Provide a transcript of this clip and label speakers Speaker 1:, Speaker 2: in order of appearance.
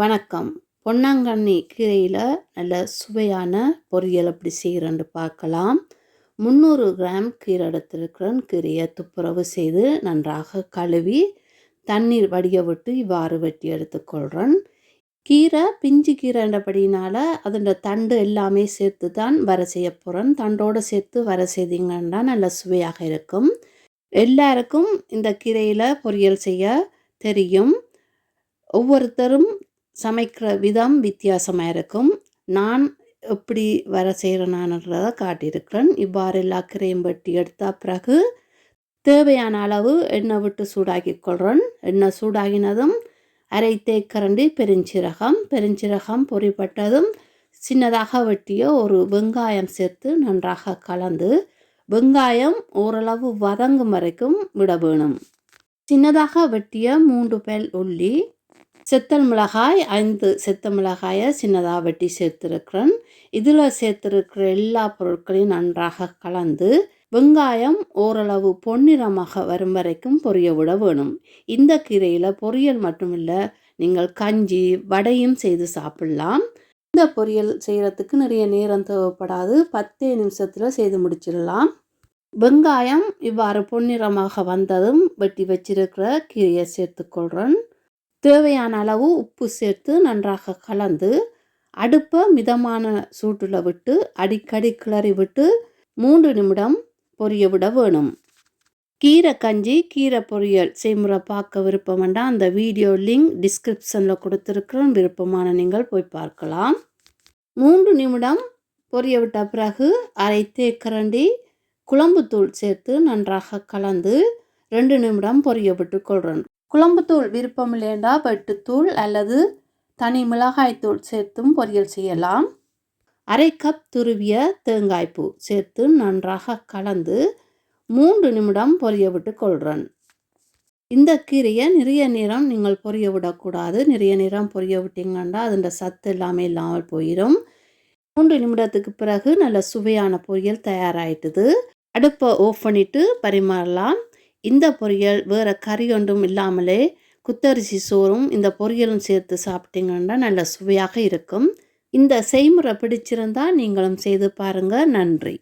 Speaker 1: வணக்கம். பொன்னாங்கண்ணி கீரையில் நல்ல சுவையான பொரியல் எப்படி செய்கிறேன்னு பார்க்கலாம். முந்நூறு கிராம் கீரை எடுத்திருக்கிறேன் கீரையை துப்புரவு செய்து நன்றாக கழுவி தண்ணீர் வடிய விட்டு இவ்வாறு வெட்டி எடுத்துக்கொள்கிறேன் கீரை பிஞ்சு கீரைன்றபடினால அதோட தண்டு எல்லாமே சேர்த்து தான் வர செய்ய போகிறேன் தண்டோடு சேர்த்து வர செய்தீங்கன்னா நல்ல சுவையாக இருக்கும். எல்லாருக்கும் இந்த கீரையில் பொரியல் செய்ய தெரியும். ஒவ்வொருத்தரும் சமைக்கிற விதம் வித்தியாசமாக இருக்கும். நான் எப்படி வர செய்கிறேனான்றதை காட்டியிருக்கிறேன். இவ்வாறு எல்லா கீரையும் வெட்டி எடுத்த பிறகு தேவையான அளவு எண்ணெய் விட்டு சூடாக்கி கொள்கிறேன் எண்ணெய் சூடாகினதும் அரை தேக்கரண்டி பெருஞ்சீரகம் பெருஞ்சீரகம் பொறிப்பட்டதும் சின்னதாக வெட்டிய ஒரு வெங்காயம் சேர்த்து நன்றாக கலந்து வெங்காயம் ஓரளவு வதங்கும் வரைக்கும் விட வேணும். சின்னதாக வெட்டிய மூன்று பேல் உள்ளி செத்தல் மிளகாய் ஐந்து செத்த மிளகாயை சின்னதாக வெட்டி சேர்த்துருக்கிறேன். இதில் சேர்த்துருக்கிற எல்லா பொருட்களையும் நன்றாக கலந்து வெங்காயம் ஓரளவு பொன்னிறமாக வரும் வரைக்கும் பொரிய விட வேணும். இந்த கீரையில் பொரியல் மட்டுமில்லை நீங்கள் கஞ்சி வடையும் செய்து சாப்பிடலாம். இந்த பொரியல் செய்கிறதுக்கு நிறைய நேரம் தேவைப்படாது. பத்தே நிமிஷத்தில் செய்து முடிச்சிடலாம். வெங்காயம் இவ்வாறு பொன்னிறமாக வந்ததும் வெட்டி வச்சிருக்கிற கீரையை சேர்த்துக்கொள்கிறேன் தேவையான அளவு உப்பு சேர்த்து நன்றாக கலந்து அடுப்பை மிதமான சூட்டில் விட்டு அடிக்கடி கிளறி விட்டு மூன்று நிமிடம் பொரிய விட வேணும். கீரை கஞ்சி கீரை பொரியல் செய்முறை பார்க்க விருப்பம் வேண்டாம் அந்த வீடியோ லிங்க் டிஸ்கிரிப்ஷனில் கொடுத்துருக்குறோம். விருப்பமான நீங்கள் போய் பார்க்கலாம். மூன்று நிமிடம் பொரிய விட்ட பிறகு அரை தேக்கரண்டி குழம்புத்தூள் சேர்த்து நன்றாக கலந்து ரெண்டு நிமிடம் பொரிய விட்டு கொள்கிறேன் குழம்புத்தூள் விருப்பம் இல்லைண்டா வெட்டுத்தூள் அல்லது தனி மிளகாய்த்தூள் சேர்த்தும் பொரியல் செய்யலாம். அரை கப் துருவிய தேங்காய்ப்பூ சேர்த்து நன்றாக கலந்து மூன்று நிமிடம் பொரிய விட்டு கொள்கிறேன் இந்த கீரையை நிறைய நேரம் நீங்கள் பொரிய விடக்கூடாது. நிறைய நேரம் பொரிய விட்டீங்கன்னா அதோட சத்து எல்லாமே இல்லாமல் போயிடும் மூன்று நிமிடத்துக்கு பிறகு நல்ல சுவையான பொரியல் தயாராகிட்டுது அடுப்பை ஆஃப் பண்ணிவிட்டு பரிமாறலாம். இந்த பொரியல் வேறு கறி ஒன்றும் இல்லாமலே குத்தரிசி சோறும் இந்த பொரியலும் சேர்த்து சாப்பிட்டீங்கன்னா நல்ல சுவையாக இருக்கும். இந்த செய்முறை பிடிச்சிருந்தால் நீங்களும் செய்து பாருங்கள் நன்றி.